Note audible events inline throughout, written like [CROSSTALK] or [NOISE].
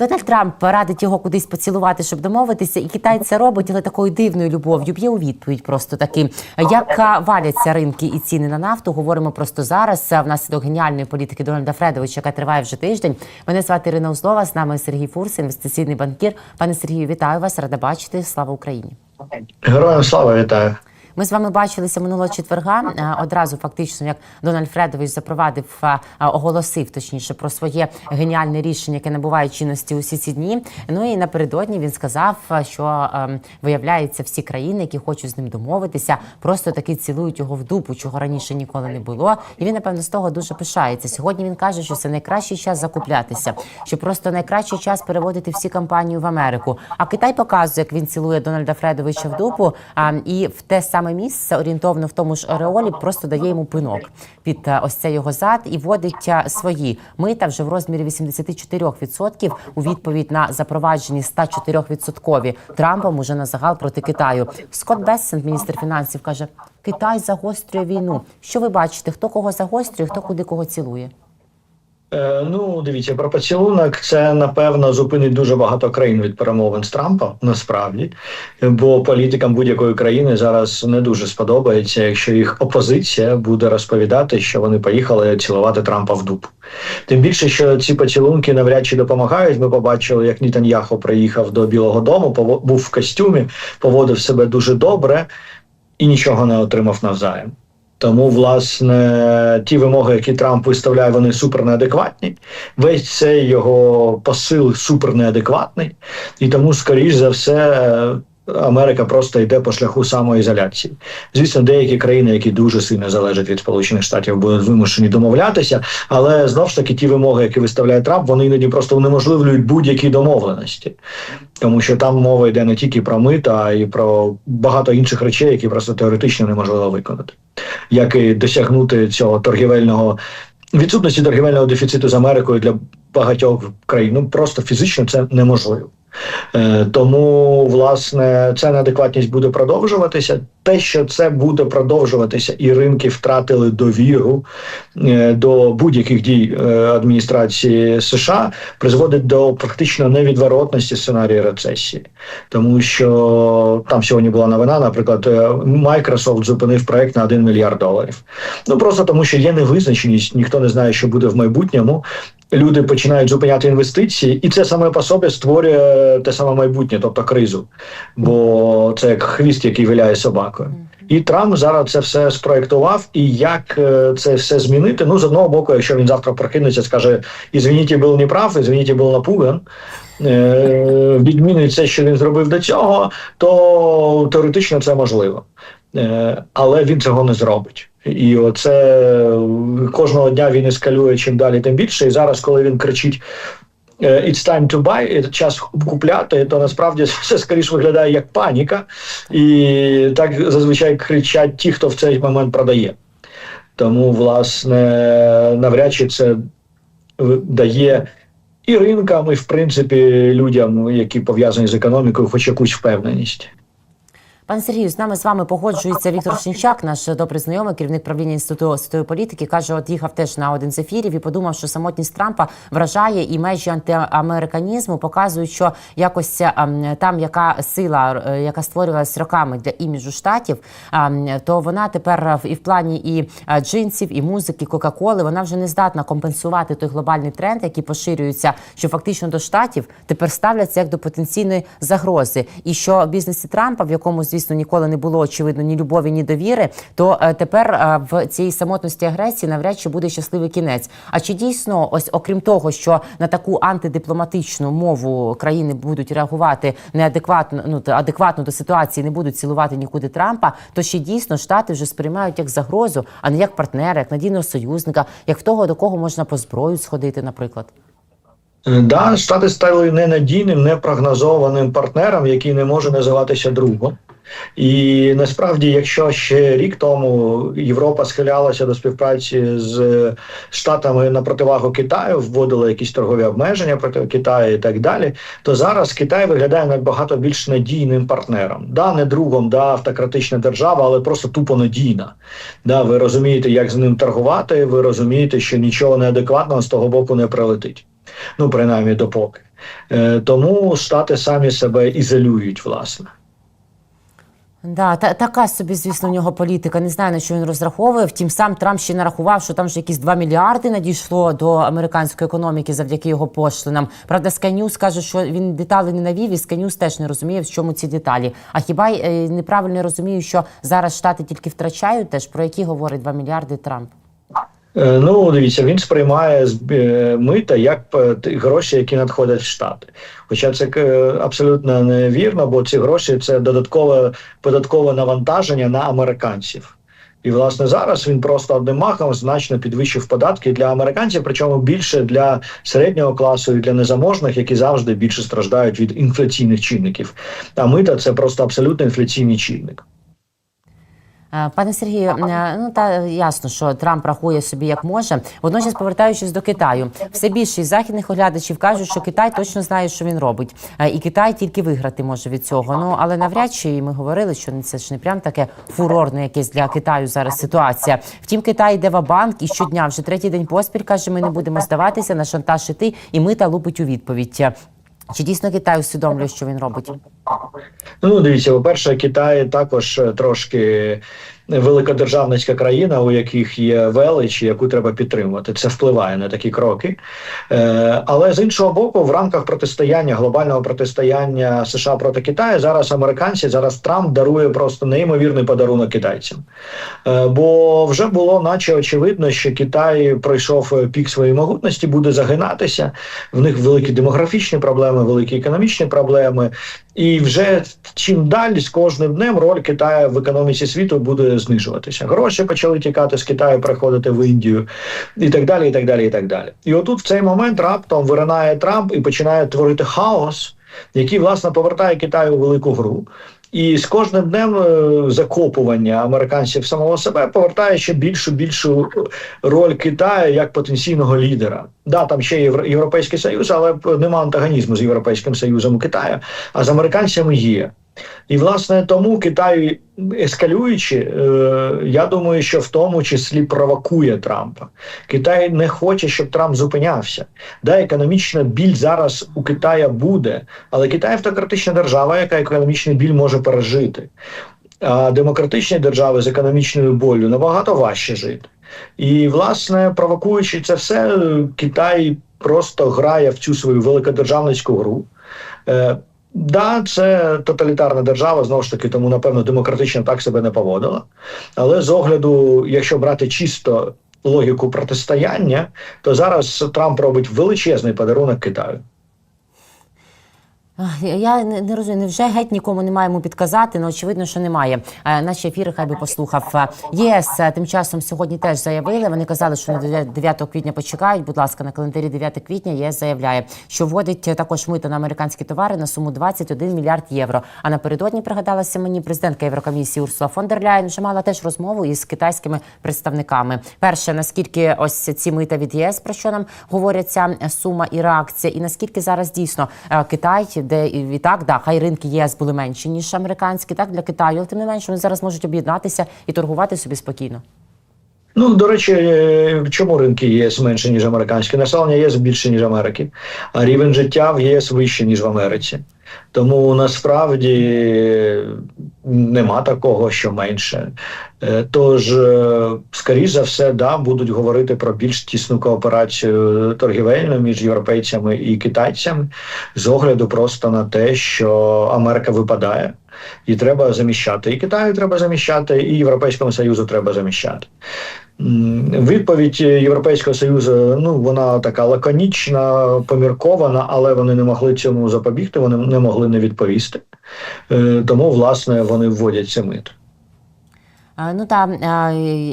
Дональд Трамп радить його кудись поцілувати, щоб домовитися, і Китай це робить, але такою дивною любов'ю б'є у відповідь просто таки. Як валяться ринки і ціни на нафту, говоримо просто зараз. Внаслідок геніальної політики Дональда Фредовича, яка триває вже тиждень. Мене звати Ірина Узлова, з нами Сергій Фурс, інвестиційний банкір. Пане Сергію, вітаю вас, рада бачити. Слава Україні. Героям слава вітаю. Ми з вами бачилися минулого четверга. е, Одразу фактично, як Дональд Фредович запровадив, е, е, оголосив точніше про своє геніальне рішення, яке набуває чинності усі ці дні. Ну і напередодні він сказав, що е, виявляється, всі країни, які хочуть з ним домовитися, просто таки цілують його в дупу, чого раніше ніколи не було. І він напевно з того дуже пишається. Сьогодні він каже, що це найкращий час закуплятися, що просто найкращий час переводити всі кампанії в Америку. А Китай показує, як він цілує Дональда Фредовича в дупу, а, і в те саме місце, орієнтовно в тому ж ореолі, просто дає йому пинок під е, ось цей його зад і вводить е, свої мита вже в розмірі 84% у відповідь на запроваджені 104% Трампом уже на загал проти Китаю. Скотт Бессент, міністр фінансів, каже: Китай загострює війну. Що ви бачите? Хто кого загострює, хто куди кого цілує? Е, ну, дивіться, про поцілунок це напевно зупинить дуже багато країн від перемовин з Трампом, насправді, бо політикам будь-якої країни зараз не дуже сподобається, якщо їх опозиція буде розповідати, що вони поїхали цілувати Трампа в дупу. Тим більше, що ці поцілунки навряд чи допомагають. Ми побачили, як Нітаньяху приїхав до Білого Дому, був в костюмі, поводив себе дуже добре і нічого не отримав навзаєм. Тому, власне, ті вимоги, які Трамп виставляє, вони супер неадекватні. Весь цей його посил супер неадекватний, і тому, скоріш за все, Америка просто йде по шляху самоізоляції. Звісно, деякі країни, які дуже сильно залежать від Сполучених Штатів, будуть вимушені домовлятися, але знов ж таки ті вимоги, які виставляє Трамп, вони іноді просто унеможливлюють будь-які домовленості, тому що там мова йде не тільки про мита, а й про багато інших речей, які просто теоретично неможливо виконати як і досягнути цього торгівельного відсутності торгівельного дефіциту з Америкою для багатьох країн. Ну просто фізично це неможливо. Е, тому, власне, ця неадекватність буде продовжуватися. Те, що це буде продовжуватися, і ринки втратили довіру е, до будь-яких дій е, адміністрації США, призводить до практично невідворотності сценарію рецесії, тому що там сьогодні була новина, наприклад, Microsoft зупинив проект на 1 мільярд доларів. Ну просто тому, що є невизначеність, ніхто не знає, що буде в майбутньому. Люди починають зупиняти інвестиції, і це саме по собі створює те саме майбутнє, тобто кризу. Бо це як хвіст, який виляє собакою. І Трамп зараз це все спроектував. І як е, це все змінити? Ну, з одного боку, якщо він завтра прокинеться, скаже: Ізвініть, був неправ, ізвініть, був напуган. е, Відмінить це, що він зробив до цього, то теоретично це можливо. Е, Але він цього не зробить. І оце кожного дня він ескалює чим далі, тим більше. І зараз, коли він кричить е, «It's time to buy», час купляти, то насправді [LAUGHS] все скоріш виглядає як паніка, і так зазвичай кричать ті, хто в цей момент продає. Тому, власне, навряд чи це дає і ринкам, і в принципі людям, які пов'язані з економікою, хоч якусь впевненість. Пане Сергію, з нами з вами погоджується Віктор Шинчак, наш добрий знайомий, керівник правління інституту світової політики. каже, от їхав теж на один з ефірів і подумав, що самотність Трампа вражає і межі антиамериканізму показують, що якось ем, там яка сила, е, яка створювалась роками для іміджу штатів, ем, то вона тепер і в плані і е, джинсів, і музики, Кока-Коли, вона вже не здатна компенсувати той глобальний тренд, який поширюється, що фактично до штатів тепер ставляться як до потенційної загрози, і що бізнесі Трампа, в якому звісно ніколи не було очевидно ні любові, ні довіри, то е, тепер е, в цій самотності агресії навряд чи буде щасливий кінець. А чи дійсно, ось окрім того, що на таку антидипломатичну мову країни будуть реагувати неадекватно, ну адекватно до ситуації, не будуть цілувати нікуди Трампа, то ще дійсно штати вже сприймають як загрозу, а не як партнера, як надійного союзника, як того, до кого можна по зброю сходити, наприклад. Е, Да, Штати стали ненадійним, непрогнозованим партнером, який не може називатися другом. І насправді, якщо ще рік тому Європа схилялася до співпраці з Штатами на противагу Китаю, вводила якісь торгові обмеження проти Китаю і так далі, то зараз Китай виглядає набагато більш надійним партнером. Да, не другом, да, автократична держава, але просто тупо надійна. Да, ви розумієте, як з ним торгувати, ви розумієте, що нічого неадекватного з того боку не прилетить. Ну, принаймні, допоки. Е, тому штати самі себе ізолюють, власне. Да, та, така собі, звісно, у нього політика. Не знаю, на що він розраховує. Втім, сам Трамп ще нарахував, що там вже якісь 2 мільярди надійшло до американської економіки завдяки його пошлинам. Правда, Sky News каже, що він деталі не навів, і News теж не розуміє, в чому ці деталі. А хіба е, неправильно розумію, що зараз штати тільки втрачають теж про які говорить 2 мільярди Трамп? Е, Ну, дивіться, він сприймає е, мита як е, гроші, які надходять в штати. Хоча це абсолютно невірно, бо ці гроші це додаткове податкове навантаження на американців. І власне зараз він просто одним махом значно підвищив податки для американців, причому більше для середнього класу і для незаможних, які завжди більше страждають від інфляційних чинників. А мита це просто абсолютно інфляційний чинник. Е, Пане Сергію, е, ну та ясно, що Трамп рахує собі як може. Водночас, повертаючись до Китаю, все більше західних оглядачів кажуть, що Китай точно знає, що він робить, Е, і Китай тільки виграти може від цього. Ну але навряд чи ми говорили, що це ж не прям таке фурорне якесь для Китаю зараз ситуація. Втім, Китай йде в банк і щодня вже третій день поспіль каже, ми не будемо здаватися на шантаж іти, і ми та лупить у відповідь. Чи дійсно Китай усвідомлює, що він робить? Ну, дивіться, по-перше, Китай також е, трошки великодержавницька країна, у яких є велич, яку треба підтримувати. Це впливає на такі кроки. Е, але з іншого боку, в рамках протистояння глобального протистояння США проти Китаю зараз американці, зараз Трамп дарує просто неймовірний подарунок китайцям. Е, бо вже було, наче очевидно, що Китай пройшов пік своєї могутності, буде загинатися. В них великі демографічні проблеми, великі економічні проблеми. І вже чим далі з кожним днем роль Китаю в економіці світу буде знижуватися. Гроші почали тікати з Китаю, приходити в Індію і так далі. І так далі, і так далі. І отут в цей момент раптом виринає Трамп і починає творити хаос, який власне повертає Китаю у велику гру. І з кожним днем е, закопування американців самого себе повертає ще більшу більшу роль Китаю як потенційного лідера. Да, там ще є Євро- Європейський Союз, але нема антагонізму з Європейським Союзом Китаю, а з американцями є. І власне тому Китай, ескалюючи, е, я думаю, що в тому числі провокує Трампа. Китай не хоче, щоб Трамп зупинявся. Да, економічна біль зараз у Китая буде, але Китай автократична держава, яка економічний біль може пережити. А демократичні держави з економічною болю набагато важче жити. І, власне, провокуючи це все, е, Китай просто грає в цю свою великодержавницьку гру. Да, це тоталітарна держава, знову ж таки, тому напевно демократично так себе не поводила. Але з огляду, якщо брати чисто логіку протистояння, то зараз Трамп робить величезний подарунок Китаю. Я- не, не розумію, невже геть нікому немає йому підказати? Ну очевидно, що немає. Е, Наші ефіри хай би послухав. Е, ЄС е, тим часом сьогодні теж заявили. Вони казали, що на 9 квітня почекають. Будь ласка, на календарі 9 квітня ЄС заявляє, що вводить також мито на американські товари на суму 21 мільярд євро. А напередодні пригадалася мені президентка Єврокомісії Урсула фон дер Ляєн, вже мала теж розмову із китайськими представниками. Перше, наскільки ось ці мита від ЄС, про що нам говорять ця сума і реакція, і наскільки зараз дійсно Китай, де і відтак, да, хай ринки ЄС були менші ніж американські, так для Китаю, але тим не менше вони зараз можуть об'єднатися і торгувати собі спокійно. Ну, до речі, е, чому ринки ЄС менше, ніж американські? Населення ЄС більше, ніж Америки, а рівень життя в ЄС вищий, ніж в Америці. Тому насправді нема такого, що менше. Е, Тож, е, скоріш за все, да, будуть говорити про більш тісну кооперацію торгівельну між європейцями і китайцями з огляду просто на те, що Америка випадає. І треба заміщати. І Китаю треба заміщати, і Європейському Союзу треба заміщати. Відповідь Європейського Союзу ну вона така лаконічна, поміркована, але вони не могли цьому запобігти, вони не могли не відповісти. Е, Тому, власне, вони вводять це мито. Ну та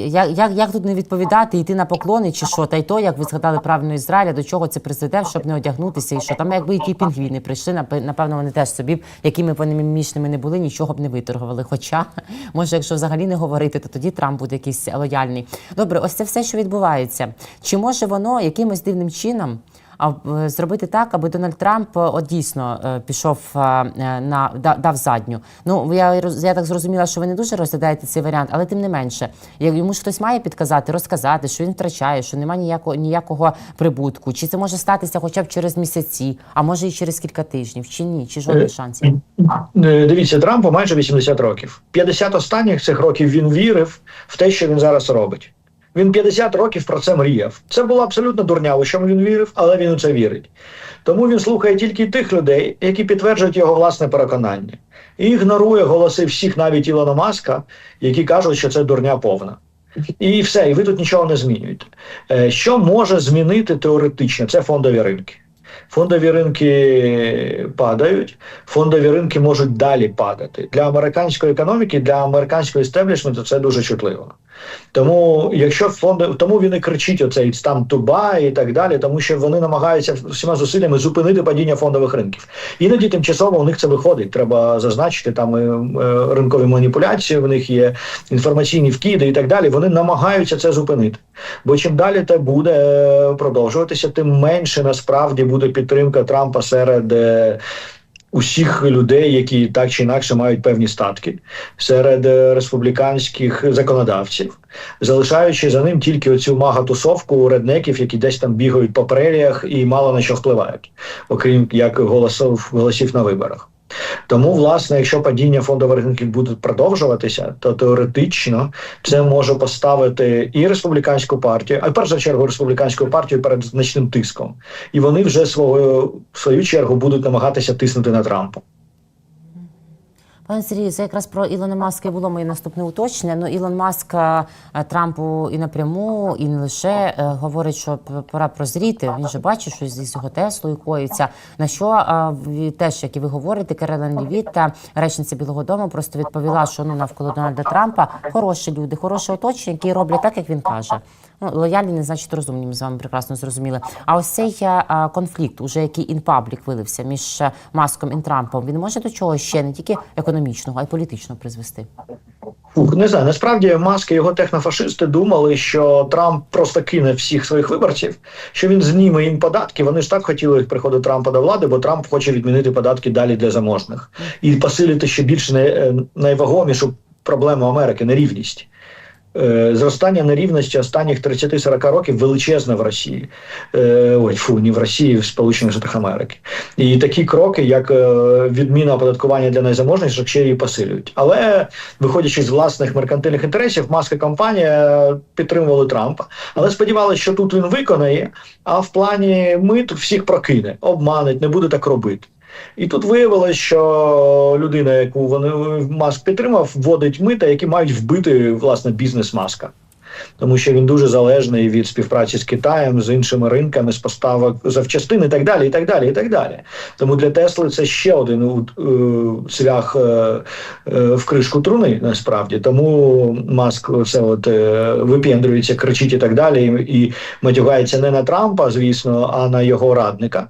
як, як, як тут не відповідати, йти на поклони чи що? Та й то, як ви згадали правильно Ізраїля, до чого це призведе, щоб не одягнутися, і що там, якби які пінгвіни прийшли, напе- напевно, вони теж собі, якими б вони мімічними не були, нічого б не виторгували. Хоча, [LAUGHS] може, якщо взагалі не говорити, то тоді Трамп буде якийсь лояльний. Добре, ось це все, що відбувається. Чи може воно якимось дивним чином? А е, зробити так, аби Дональд Трамп е, от дійсно е, пішов на да- дав задню. Ну я я так зрозуміла, що ви не дуже розглядаєте цей варіант, але тим не менше, як йому ж хтось має підказати, розказати, що він втрачає, що немає ніякого ніякого прибутку. Чи це може статися хоча б через місяці, а може і через кілька тижнів, чи ні, чи жодних шансів. Дивіться, Трампу майже 80 років. 50 останніх цих років він вірив в те, що він зараз робить. Він 50 років про це мріяв. Це було абсолютно дурняво, що він вірив, але він у це вірить. Тому він слухає тільки тих людей, які підтверджують його власне переконання, і ігнорує голоси всіх, навіть Ілона Маска, які кажуть, що це дурня повна. І все, і ви тут нічого не змінюєте. Е, Що може змінити теоретично? Це фондові ринки. Фондові ринки падають, фондові ринки можуть далі падати. Для американської економіки, для американського істеблішменту це дуже чутливо. Тому, якщо фонди, тому він і кричить оцей там туба і так далі, тому що вони намагаються всіма зусиллями зупинити падіння фондових ринків. Іноді тимчасово у них це виходить. Треба зазначити там е, е, ринкові маніпуляції, в них є інформаційні вкиди і так далі. Вони намагаються це зупинити. Бо чим далі це буде е, продовжуватися, тим менше насправді буде підтримка Трампа серед. Усіх людей, які так чи інакше мають певні статки серед е, республіканських законодавців, залишаючи за ним тільки оцю мага-тусовку реднеків, які десь там бігають по преріях і мало на що впливають, окрім як голосів, голосів на виборах. Тому, власне, якщо падіння фондових ринків будуть продовжуватися, то теоретично це може поставити і республіканську партію, а в першу чергу республіканську партію перед значним тиском, і вони вже свого в свою чергу будуть намагатися тиснути на Трампа. Пане Сергію, це якраз про Ілона Маска було моє наступне уточнення. Ну, Ілон Маск е, Трампу і напряму, і не лише е, говорить, що пора прозріти. Він же бачить, що з його Теслою коїться. На що е, теж, як і ви говорите, Керолен Лівіта, речниця Білого Дому, просто відповіла, що ну навколо Дональда Трампа хороші люди, хороше оточення, які роблять так, як він каже. Ну, лояльні не значить розумні. Ми з вами прекрасно зрозуміли. А ось цей е, е, конфлікт, уже який інпаблік вилився між е, Маском і Трампом, він може до чого ще не тільки економічного, а й політичного призвести. Не знаю. Насправді Маск і його технофашисти думали, що Трамп просто кине всіх своїх виборців, що він зніме їм податки. Вони ж так хотіли приходу Трампа до влади, бо Трамп хоче відмінити податки далі для заможних і посилити ще більш не, е, найвагомішу проблему Америки нерівність. Е, Зростання нерівності останніх 30-40 років величезне в Росії. Е, ой, фу, не в Росії, в Сполучених Штатах Америки. І такі кроки, як е, відміна оподаткування для найзаможніших, ще її посилюють. Але виходячи з власних меркантильних інтересів, маска компанія підтримували Трампа, але сподівалися, що тут він виконає, а в плані мит всіх прокине, обманить, не буде так робити. І тут виявилось, що людина, яку вони маск підтримав, вводить мита, які мають вбити власне бізнес маска. Тому що він дуже залежний від співпраці з Китаєм, з іншими ринками, з поставок запчастин і так далі. і так далі, і так далі. Тому для Тесли це ще один е, цвях е, е, в кришку труни, насправді. Тому маск це от е, вип'єндрюється, кричить і так далі, і матюгається не на Трампа, звісно, а на його радника.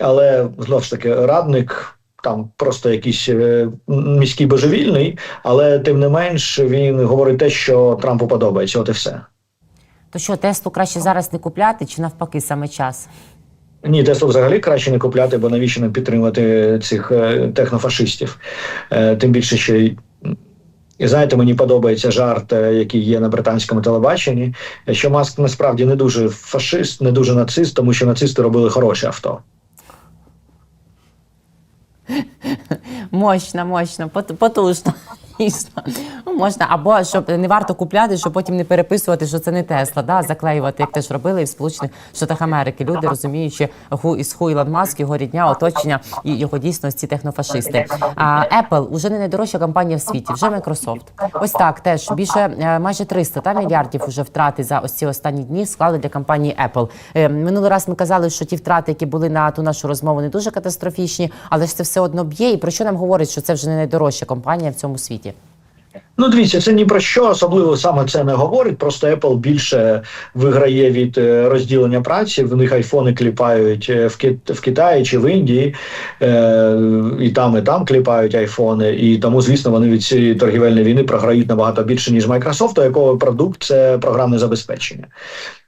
Але знову ж таки, радник там просто якийсь е, міський божевільний, але тим не менш він говорить те, що Трампу подобається. От і все. То що, Теслу краще зараз не купляти, чи навпаки саме час? Ні, Теслу взагалі краще не купляти, бо навіщо нам підтримувати цих е, технофашистів? Е, тим більше, що і знаєте, мені подобається жарт, який є на британському телебаченні, що Маск насправді не дуже фашист, не дуже нацист, тому що нацисти робили хороші авто. Мощно, мощно, пот- потужно. Дійсно. Ну, можна, або щоб не варто купляти, щоб потім не переписувати, що це не Тесла, да? заклеювати, як теж робили і в Сполучених Штатах Америки. Люди розуміючи ху із ху Ілон Маск, його рідня, оточення і його дійсно ці технофашисти. А Apple уже не найдорожча компанія в світі, вже Microsoft. Ось так теж більше е, майже 300 та, мільярдів уже втрати за ось ці останні дні склали для компанії Apple. Е, Минулий раз ми казали, що ті втрати, які були на ту нашу розмову, не дуже катастрофічні, але ж це все одно б'є. І про що нам говорить, що це вже не найдорожча компанія в цьому світі? Ну, дивіться, це ні про що особливо саме це не говорить. Просто Apple більше виграє від е, розділення праці. В них айфони кліпають е, в, в Китаї чи в Індії, е, і там, і там кліпають айфони. І тому, звісно, вони від цієї торгівельної війни програють набагато більше, ніж Microsoft, у якого продукт це програмне забезпечення.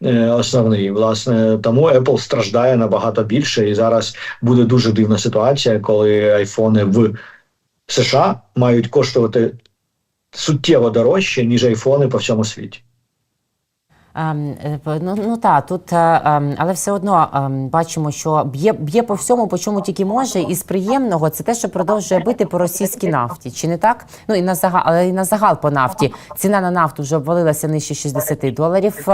Е, основний. Власне, тому Apple страждає набагато більше, і зараз буде дуже дивна ситуація, коли айфони в США мають коштувати суттєво дорожче, ніж айфони по всьому світі. Ем, е, Ну, ну так, тут, е, ем, але все одно ем, бачимо, що б'є, б'є по всьому, по чому тільки може, і з приємного це те, що продовжує бити по російській нафті. Чи не так? Ну і на загал, але і на загал по нафті. Ціна на нафту вже обвалилася нижче 60 доларів.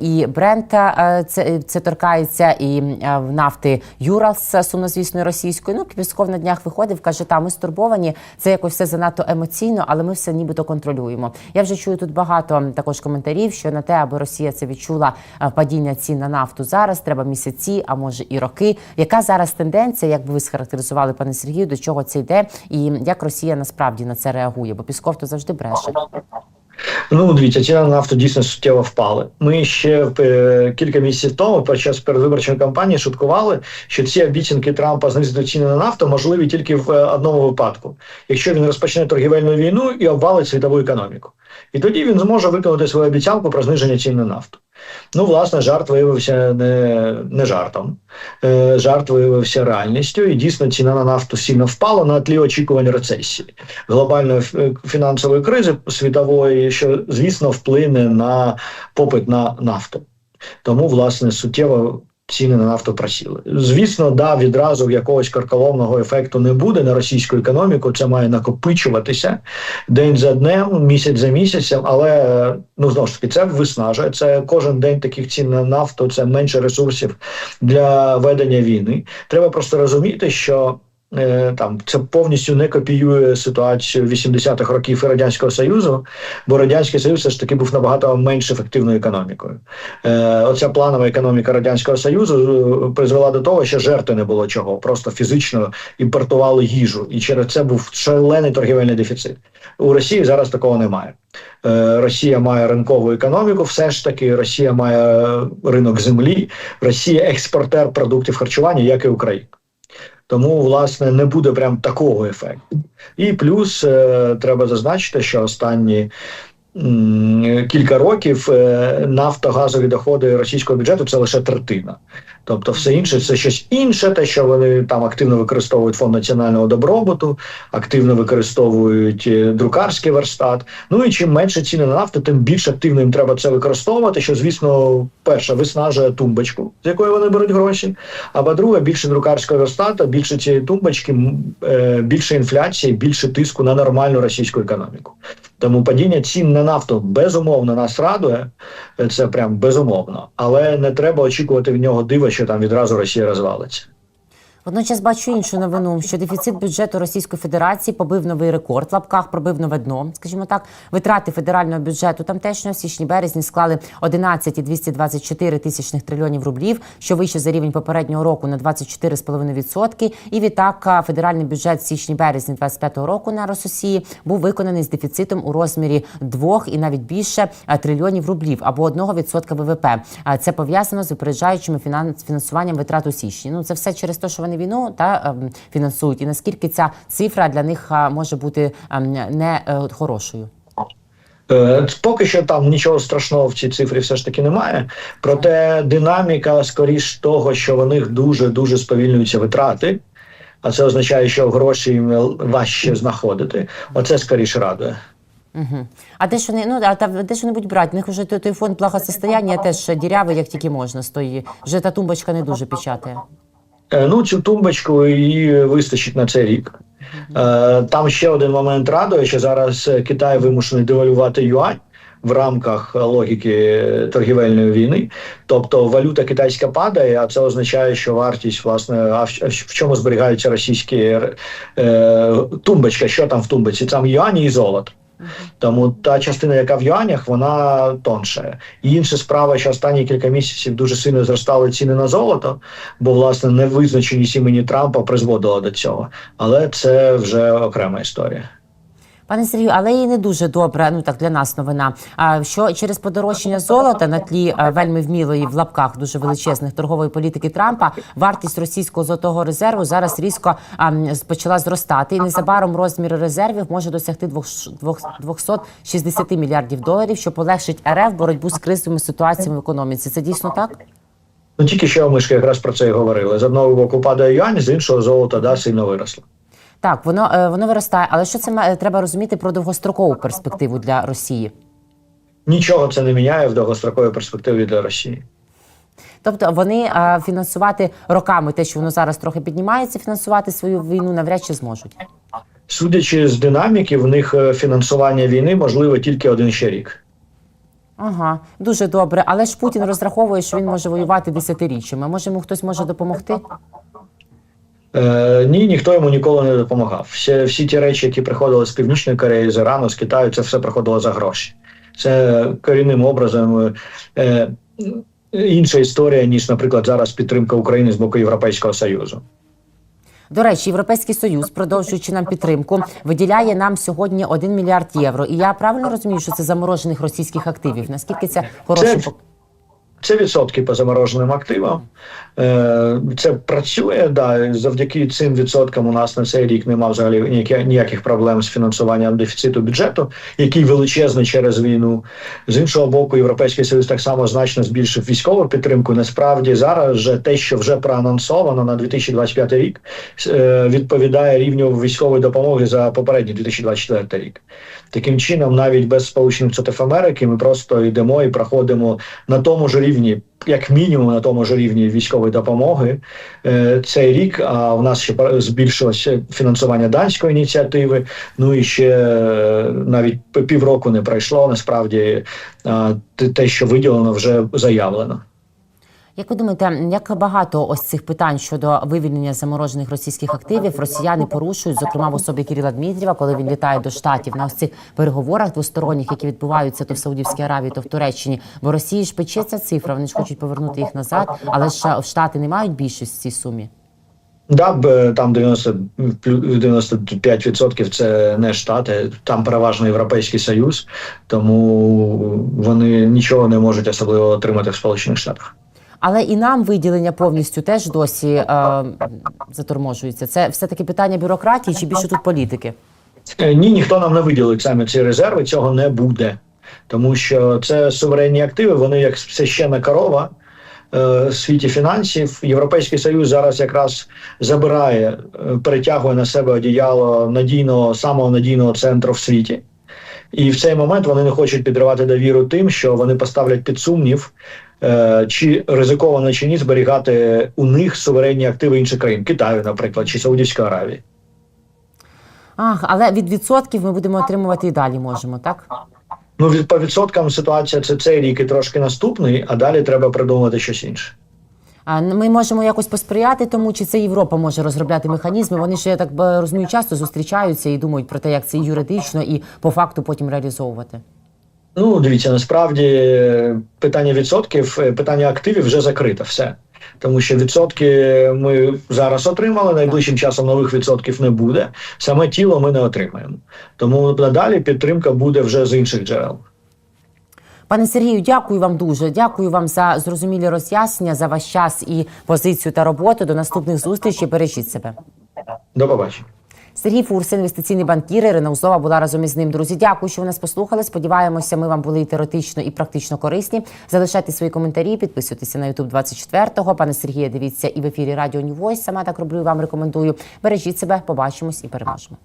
І Брента е, це, це торкається, і в нафти Юралс сумнозвісної російської. Ну, Пісков на днях виходив, каже, та ми стурбовані. Це якось все занадто емоційно, але ми все нібито контролюємо. Я вже чую тут багато також коментарів, що на те, аби Росія це відчула е, падіння цін на нафту зараз, треба місяці, а може і роки. Яка зараз тенденція? Як би ви схарактеризували, пане Сергію, до чого це йде, і як Росія насправді на це реагує? Бо Пісков то завжди бреше. Ну, дивіться, ціни на нафту дійсно суттєво впали. Ми ще е, кілька місяців тому, під час передвиборчої кампанії, шуткували, що ці обіцянки Трампа знизити ціни на нафту можливі тільки в е, одному випадку, якщо він розпочне торгівельну війну і обвалить світову економіку. І тоді він зможе виконати свою обіцянку про зниження цін на нафту. Ну, власне, жарт виявився не, не жартом. Е, жарт виявився реальністю, і дійсно ціна на нафту сильно впала на тлі очікувань рецесії, глобальної фінансової кризи світової, що звісно вплине на попит на нафту. Тому, власне, суттєво ціни на нафту просіли. Звісно, да, відразу якогось карколомного ефекту не буде на російську економіку. Це має накопичуватися день за днем, місяць за місяцем, але ну знову ж таки це виснажує. Це кожен день таких цін на нафту, це менше ресурсів для ведення війни. Треба просто розуміти, що. Е, Там це повністю не копіює ситуацію 80-х років радянського союзу, бо радянський союз все ж таки був набагато менш ефективною економікою. Е, Оця планова економіка радянського союзу е, призвела до того, що жертви не було чого, просто фізично імпортували їжу, і через це був шалений торгівельний дефіцит. У Росії зараз такого немає. Е, Росія має ринкову економіку, все ж таки Росія має ринок землі, Росія експортер продуктів харчування, як і Україна. Тому, власне, не буде прям такого ефекту. І плюс е, треба зазначити, що останні кілька років е, нафтогазові доходи російського бюджету це лише третина. Тобто, все інше це щось інше, те, що вони там активно використовують фонд національного добробуту, активно використовують е, друкарський верстат. Ну і чим менше ціни на нафту, тим більш активно їм треба це використовувати. Що, звісно, перше виснажує тумбочку, з якої вони беруть гроші. Або друге, більше друкарського верстата, більше цієї тумбочки, е, більше інфляції, більше тиску на нормальну російську економіку. Тому падіння цін на нафту безумовно нас радує, це прям безумовно, але не треба очікувати в нього дива, що там відразу Росія розвалиться. Водночас бачу іншу новину, що дефіцит бюджету Російської Федерації побив новий рекорд в лапках, пробив нове дно. Скажімо так, витрати федерального бюджету тамтешнього в січні-березні склали 11,224 тисячних трильйонів рублів, що вище за рівень попереднього року на 24,5%. І відтак федеральний бюджет в січні-березні 25 року на Рососії був виконаний з дефіцитом у розмірі 2 і навіть більше трильйонів рублів або 1% ВВП. Це пов'язано з випереджаючим фінанс- фінансуванням витрат у січні. Ну це все через те, що вони війну та ем, фінансують, і наскільки ця цифра для них може бути ем, не е, хорошою. Е, Поки що там нічого страшного в цій цифрі все ж таки немає. Проте динаміка, скоріш того, що в них дуже дуже сповільнюються витрати, а це означає, що гроші їм важче знаходити. Оце скоріше радує. Угу. А де ж вони, ну а та де ж вони будуть брати? У них вже той, той фонд благосостояння теж дірявий, як тільки можна стоїть. Вже та тумбочка не дуже печатає. Е, Ну, цю тумбочку її вистачить на цей рік. Е, Там ще один момент радує, що зараз е, Китай вимушений девалювати юань в рамках логіки торгівельної війни. Тобто валюта китайська падає, а це означає, що вартість, власне, а в чому зберігаються російські е, тумбочка, що там в тумбочці? Там юані і золото. Тому та частина, яка в юанях, вона тонша. І інша справа, що останні кілька місяців дуже сильно зростали ціни на золото, бо власне невизначеність імені Трампа призводила до цього. Але це вже окрема історія. Пане Сергію, але і не дуже добре. Ну так для нас новина. А що через подорожчання золота на тлі е, вельми вмілої в лапках дуже величезних торгової політики Трампа вартість російського золотого резерву зараз різко а, почала зростати, і незабаром розмір резервів може досягти двох- двох- 260 мільярдів доларів, що полегшить РФ боротьбу з кризовими ситуаціями в економіці. Це дійсно так? Ну тільки що ми ж якраз про це і говорили. З одного боку падає юань, з іншого золото да, сильно виросло. Так, воно е, воно виростає, але що це треба розуміти про довгострокову перспективу для Росії? Нічого це не міняє в довгостроковій перспективі для Росії. Тобто вони е, фінансувати роками те, що воно зараз трохи піднімається, фінансувати свою війну навряд чи зможуть. Судячи з динаміки, в них е, фінансування війни можливо тільки один ще рік. Ага, дуже добре. Але ж Путін розраховує, що він може воювати десятиріччями. Може, йому хтось може допомогти? Е, ні, ніхто йому ніколи не допомагав. Всі, всі ті речі, які приходили з Північної Кореї, з Ірану, з Китаю, це все приходило за гроші. Це корінним образом е, інша історія, ніж, наприклад, зараз підтримка України з боку Європейського Союзу. До речі, Європейський Союз, продовжуючи нам підтримку, виділяє нам сьогодні 1 мільярд євро. І я правильно розумію, що це заморожених російських активів. Наскільки це хороший Це- Це відсотки по замороженим активам. Е, Це працює. Да. Завдяки цим відсоткам у нас на цей рік немає взагалі ніяких проблем з фінансуванням дефіциту бюджету, який величезний через війну. З іншого боку, Європейський Союз так само значно збільшив військову підтримку. Насправді зараз вже те, що вже проанонсовано на 2025 рік, е, відповідає рівню військової допомоги за попередній 2024 рік. Таким чином, навіть без Сполучених Штатів Америки, ми просто йдемо і проходимо на тому ж рівні, як мінімум, на тому ж рівні військової допомоги е, цей рік. А у нас ще збільшилося фінансування данської ініціативи. Ну і ще е, навіть півроку не пройшло. Насправді е, те, що виділено, вже заявлено. Як ви думаєте, як багато ось цих питань щодо вивільнення заморожених російських активів росіяни порушують, зокрема в особі Кирила Дмитрієва, коли він літає до штатів на ось цих переговорах двосторонніх, які відбуваються то в Саудівській Аравії, то в Туреччині? Бо Росії ж пече ця цифра, вони ж хочуть повернути їх назад, але ж штати не мають більшість в цій сумі. Да, там 90, плю- 95% це не штати, там переважно Європейський Союз, тому вони нічого не можуть особливо отримати в Сполучених Штатах. Але і нам виділення повністю теж досі е, заторможується. Це все таки питання бюрократії чи більше тут політики? Е, Ні, ніхто нам не виділить саме ці резерви, цього не буде. Тому що це суверенні активи, вони як священна корова е, в світі фінансів. Європейський Союз зараз якраз забирає, е, перетягує на себе одіяло надійного, самого надійного центру в світі. І в цей момент вони не хочуть підривати довіру тим, що вони поставлять під сумнів, е, чи ризиковано чи ні зберігати у них суверенні активи інших країн, Китаю, наприклад, чи Саудівської Аравії. Ах, але від відсотків ми будемо отримувати і далі можемо, так? Ну, від по відсоткам ситуація це цей рік і трошки наступний, а далі треба придумати щось інше. А ми можемо якось посприяти тому, чи це Європа може розробляти механізми. Вони ж я так розумію, часто зустрічаються і думають про те, як це юридично, і по факту потім реалізовувати. Ну, дивіться, насправді питання відсотків, е, питання активів вже закрите все. Тому що відсотки ми зараз отримали, найближчим часом нових відсотків не буде. Саме тіло ми не отримаємо. Тому надалі підтримка буде вже з інших джерел. Пане Сергію, дякую вам дуже. Дякую вам за зрозумілі роз'яснення, за ваш час і позицію та роботу. До наступних зустрічей. Бережіть себе. До побачення. Сергій Фурс, інвестиційний банкір, Ірина Узлова була разом із ним. Друзі, дякую, що ви нас послухали. Сподіваємося, ми вам були і теоретично, і практично корисні. Залишайте свої коментарі, підписуйтеся на YouTube 24-го. Пане Сергія, дивіться і в ефірі Радіо New Voice. Сама так роблю. і Вам рекомендую. Бережіть себе, побачимось і переможемо.